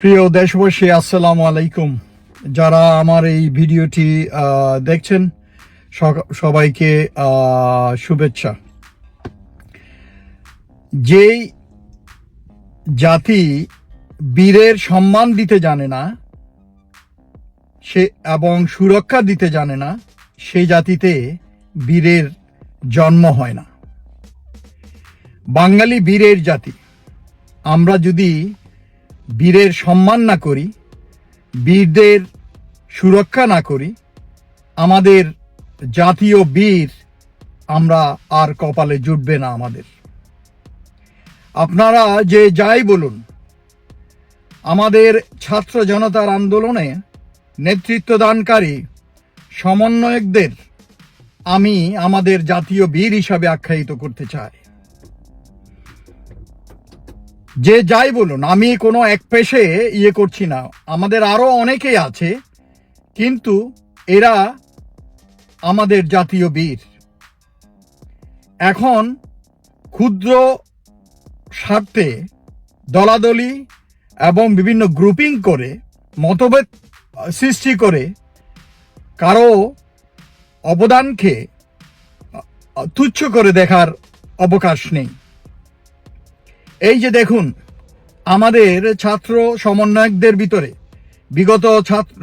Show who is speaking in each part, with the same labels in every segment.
Speaker 1: প্রিয় দেশবাসী, আসসালামু আলাইকুম। যারা আমার এই ভিডিওটি দেখছেন সবাইকে শুভেচ্ছা। যেই জাতি বীরের সম্মান দিতে জানে না, সে, এবং সুরক্ষা দিতে জানে না, সেই জাতিতে বীরের জন্ম হয় না। বাঙালি বীরের জাতি। আমরা যদি বীরের সম্মান না করি, বীরদের সুরক্ষা না করি, আমাদের জাতীয় বীর আমরা আর কপালে জুটবে না আমাদের। আপনারা যে যাই বলুন, আমাদের ছাত্র জনতার আন্দোলনে নেতৃত্ব দানকারী সমন্বয়কদের আমি আমাদের জাতীয় বীর হিসাবে আখ্যায়িত করতে চাই। যে যাই বলুন, আমি কোনো এক পেশে ইয়ে করছি না। আমাদের আরও অনেকেই আছে, কিন্তু এরা আমাদের জাতীয় বীর। এখন ক্ষুদ্র স্বার্থে দলাদলি এবং বিভিন্ন গ্রুপিং করে, মতভেদ সৃষ্টি করে, কারও অবদানকে তুচ্ছ করে দেখার অবকাশ নেই। এই যে দেখুন, আমাদের ছাত্র সমন্বয়কদের ভিতরে বিগত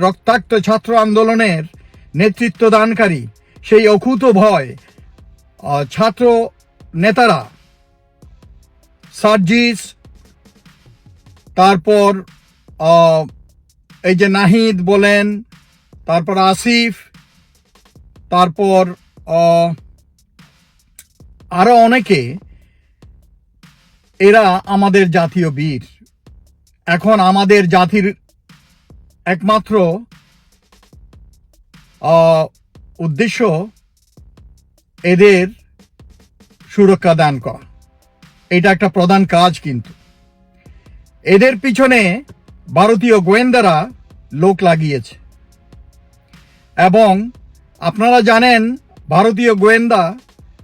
Speaker 1: রক্তাক্ত ছাত্র আন্দোলনের নেতৃত্ব দানকারী সেই অকুত ভয় ছাত্র নেতারা সার্জিস, তারপর এই যে নাহিদ বলেন, তারপর আসিফ, তারপর আরও অনেকে এরা আমাদের জাতীয় বীর। এখন আমাদের জাতির একমাত্র উদ্দেশ্য এদের সুরক্ষা দান করা। এটা একটা প্রধান কাজ কিন্তু। এদের পিছনে ভারতীয় গোয়েন্দারা লোক লাগিয়েছে। এবং আপনারা জানেন, ভারতীয় গোয়েন্দা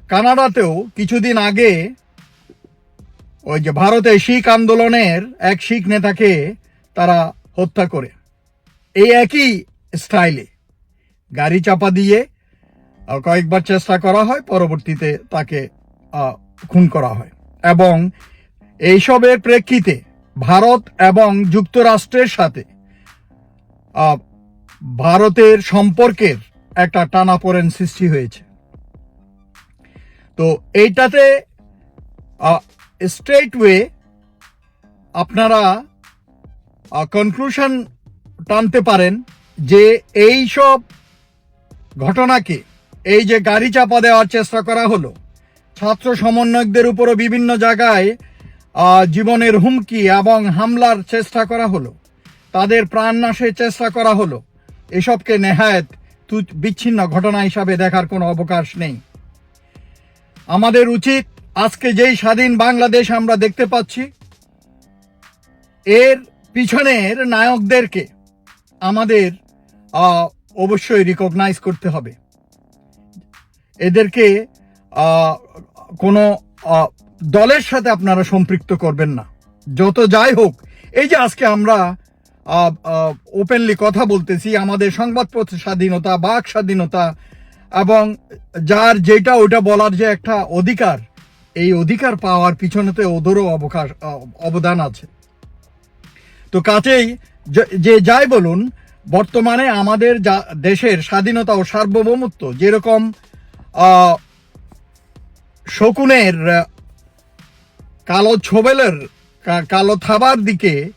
Speaker 1: কানাডাতেও কিছুদিন আগে ওই যে ভারতে শিখ আন্দোলনের এক শিখ নেতাকে তারা হত্যা করে। এই একই স্টাইলে গাড়ি চাপা দিয়ে কয়েকবার চেষ্টা করা হয়, পরবর্তীতে তাকে খুন করা হয়। এবং এইসবের প্রেক্ষিতে ভারত এবং যুক্তরাষ্ট্রের সাথে ভারতের সম্পর্কের একটা টানাপোড়েন সৃষ্টি হয়েছে। তো এইটাতে স্ট্রেট ওয়ে আপনারা কনক্লুশন টানতে পারেন যে এই সব ঘটনাকে, এই যে গাড়ি চাপা দেওয়ার চেষ্টা করা হলো, ছাত্র সমন্বয়কদের উপরও বিভিন্ন জায়গায় জীবনের হুমকি এবং হামলার চেষ্টা করা হলো, তাদের প্রাণ নাশের চেষ্টা করা হলো, এসবকে নেহায়ত বিচ্ছিন্ন ঘটনা হিসাবে দেখার কোনো অবকাশ নেই। আমাদের উচিত আজকে যেই স্বাধীন বাংলাদেশ আমরা দেখতে পাচ্ছি, এর পিছনের নায়কদেরকে আমাদের অবশ্যই রিকগনাইজ করতে হবে। এদেরকে কোনো দলের সাথে আপনারা সম্পৃক্ত করবেন না। যত যাই হোক, এই যে আজকে আমরা ওপেনলি কথা বলতেছি, আমাদের সংবাদপত্র স্বাধীনতা, বাক স্বাধীনতা এবং যার যেটা ওটা বলার যে একটা অধিকার এই অধিকার পাওয়ার পিছনেতে ওদেরও অবকাশ অবদান আছে। তো কাছেই যে- যাই বলুন, বর্তমানে আমাদের যা- দেশের স্বাধীনতা ও সার্বভৌমত্ব যেরকম শকুনের কালো ছোবেলের কালো থাবার দিকে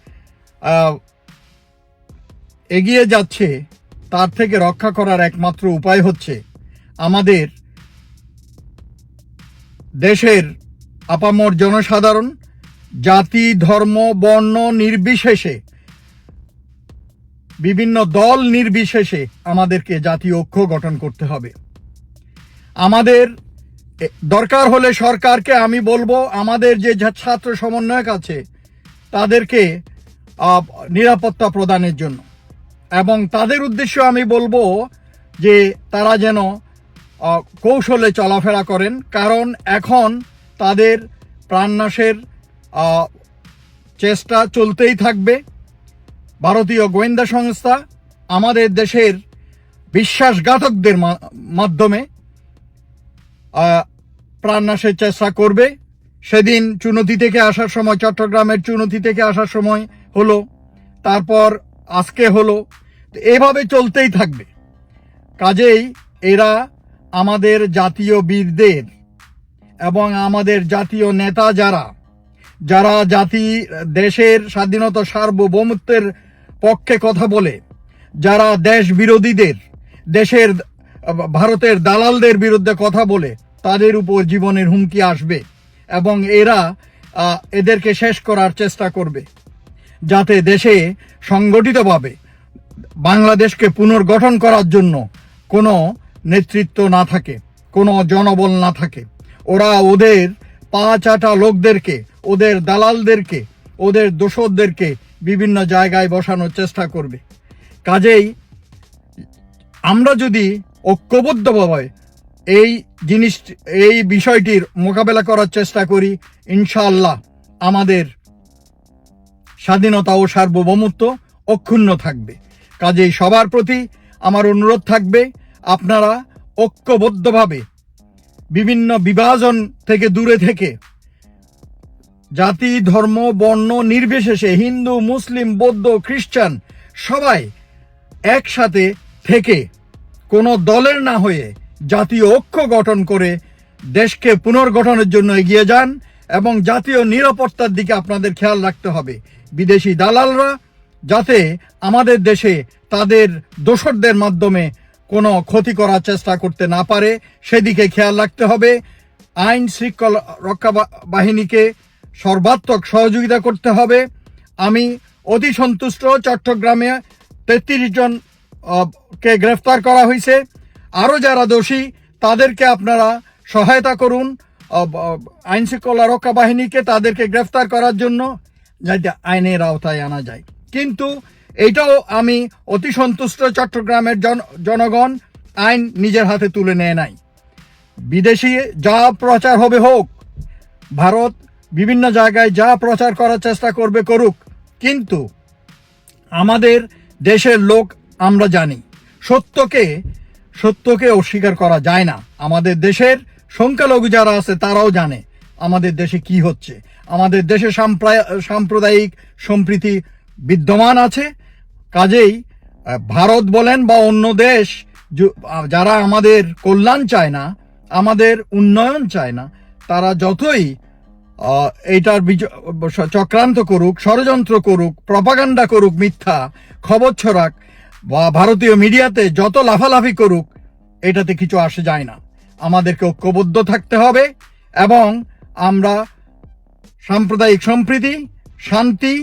Speaker 1: এগিয়ে যাচ্ছে, তার থেকে রক্ষা করার একমাত্র উপায় হচ্ছে আমাদের দেশের আপামর জনসাধারণ, জাতি, ধর্ম, বর্ণ নির্বিশেষে, বিভিন্ন দল নির্বিশেষে আমাদেরকে জাতীয় ঐক্য গঠন করতে হবে। আমাদের দরকার হলে সরকারকে আমি বলব, আমাদের যে ছাত্র সমন্বয়ক আছে, তাদেরকে নিরাপত্তা প্রদানের জন্য। এবং তাদের উদ্দেশ্য আমি বলব যে তারা যেন কৌশলে চলাফেরা করেন, কারণ এখন তাদের প্রাণনাশের চেষ্টা চলতেই থাকবে। ভারতীয় গোয়েন্দা সংস্থা আমাদের দেশের বিশ্বাসঘাতকদের মাধ্যমে প্রাণনাশের চেষ্টা করবে। সেদিন চুনতি থেকে আসার সময়, চট্টগ্রামের চুনতি থেকে আসার সময় হলো, তারপর আজকে হলো। এভাবে চলতেই থাকবে। কাজেই এরা আমাদের জাতীয় বীরদের এবং আমাদের জাতীয় নেতা যারা যারা জাতি, দেশের স্বাধীনতা সার্বভৌমত্বের পক্ষে কথা বলে, যারা দেশ বিরোধীদের, দেশের, ভারতের দালালদের বিরুদ্ধে কথা বলে, তাদের উপর জীবনের হুমকি আসবে এবং এরা এদেরকে শেষ করার চেষ্টা করবে যাতে দেশে সংগঠিতভাবে বাংলাদেশকে পুনর্গঠন করার জন্য কোনো নেতৃত্ব না থাকে, কোনো জনবল না থাকে। ওরা ওদের পাঁচ আটা লোকদেরকে, ওদের দালালদেরকে, ওদের দোসরদেরকে বিভিন্ন জায়গায় বসানোর চেষ্টা করবে। কাজেই আমরা যদি ঐক্যবদ্ধভাবে এই জিনিস, এই বিষয়টির মোকাবেলা করার চেষ্টা করি, ইনশাআল্লাহ আমাদের স্বাধীনতা ও সার্বভৌমত্ব অক্ষুণ্ণ থাকবে। কাজেই সবার প্রতি আমার অনুরোধ থাকবে আপনারা ঐক্যবদ্ধভাবে বিভিন্ন বিভাজন থেকে দূরে থেকে জাতি, ধর্ম, বর্ণ নির্বিশেষে হিন্দু, মুসলিম, বৌদ্ধ, খ্রিস্টান সবাই একসাথে থেকে কোনো দলের না হয়ে জাতীয় ঐক্য গঠন করে দেশকে পুনর্গঠনের জন্য এগিয়ে যান এবং জাতীয় নিরাপত্তার দিকে আপনাদের খেয়াল রাখতে হবে। বিদেশি দালালরা যাতে আমাদের দেশে তাদের দোসরদের মাধ্যমে কোনো ক্ষতি করার চেষ্টা করতে না পারে সেদিকে খেয়াল রাখতে হবে। আইন শৃঙ্খলা রক্ষা বাহিনীকে সর্বাত্মক সহযোগিতা করতে হবে। আমি অতি সন্তুষ্ট চট্টগ্রামে তেত্রিশ জন কে গ্রেফতার করা হয়েছে। আরও যারা দোষী তাদেরকে আপনারা সহায়তা করুন। আহ, আইন শৃঙ্খলা রক্ষা বাহিনীকে তাদেরকে গ্রেফতার করার জন্য যাতে আইনের আওতায় আনা যায়। কিন্তু এটাও আমি অতি সন্তুষ্ট চট্টগ্রামের জন জনগণ, আইন নিজের হাতে তুলে নেয় নাই। বিদেশি যা প্রচার হবে হোক, ভারত বিভিন্ন জায়গায় যা প্রচার করার চেষ্টা করবে করুক, কিন্তু আমাদের দেশের লোক আমরা জানি, সত্যকে সত্যকে অস্বীকার করা যায় না। আমাদের দেশের সংখ্যালঘু যারা আছে তারাও জানে আমাদের দেশে কি হচ্ছে। আমাদের দেশে সাম্প্রদায়িক সম্প্রীতি বিদ্যমান আছে কাজেই ভারত বলেন বা অন্য দেশ যারা আমাদের কল্যাণ চায় না, আমাদের উন্নয়ন চায় না, তারা যতই এইটার চক্রান্ত করুক, ষড়যন্ত্র করুক, প্রপাগান্ডা করুক, মিথ্যা, খবর ছড়াক, বা ভারতীয় মিডিয়াতে যত লাফালাফি করুক, এটাতে কিছু আসে যায় না। আমাদেরকে ঐক্যবদ্ধ থাকতে হবে এবং আমরা সাম্প্রদায়িক সম্প্রীতি, শান্তি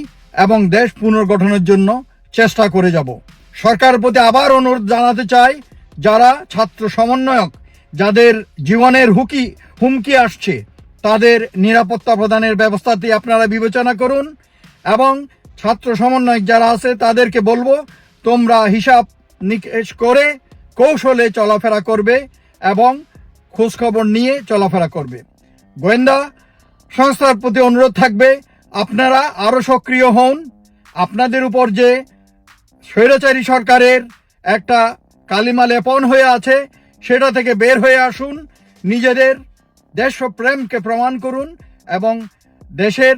Speaker 1: এবং দেশ পুনর্গঠনের জন্য চেষ্টা করে যাব। সরকার প্রতি আবার অনুরোধ জানাতে চাই, যারা ছাত্র সমন্বয়ক, যাদের জীবনের হুকি, হুমকি আসছে, তাদের নিরাপত্তা প্রদানের ব্যবস্থাটি আপনারা বিবেচনা করুন এবং ছাত্র সমন্বয়ক যারা আছে, তাদেরকে বলব, তোমরা হিসাব নিকেশ করে কৌশলে চলাফেরা করবে এবং খোঁজখবর নিয়ে চলাফেরা করবে। গোয়েন্দা সংস্থার প্রতি অনুরোধ থাকবে, আপনারা আরও সক্রিয় হন। আপনাদের উপর যে স্বৈরাচারী সরকারের একটা কালিমা লেপন হয়ে আছে, সেটা থেকে বের হয়ে আসুন, নিজেদের দেশপ্রেমকে প্রমাণ করুন এবং দেশের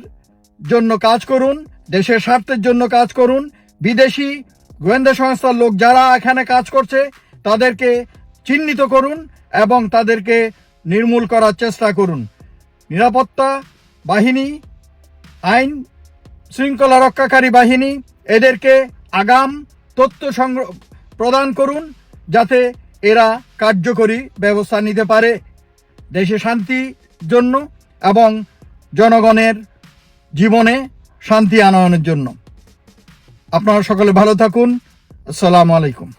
Speaker 1: জন্য কাজ করুন, দেশের স্বার্থের জন্য কাজ করুন। বিদেশি গোয়েন্দা সংস্থার লোক যারা এখানে কাজ করছে, তাদেরকে চিহ্নিত করুন এবং তাদেরকে নির্মূল করার চেষ্টা করুন। নিরাপত্তা বাহিনী, আইন শৃঙ্খলা রক্ষাকারী বাহিনী, এদেরকে আগাম তথ্য সংগ্রহ প্রদান করুন যাতে এরা কার্যকরী ব্যবস্থা নিতে পারে দেশে শান্তি জন্য এবং জনগণের জীবনে শান্তি আনয়নের জন্য। আপনারা সকলে ভালো থাকুন। আসসালামু আলাইকুম।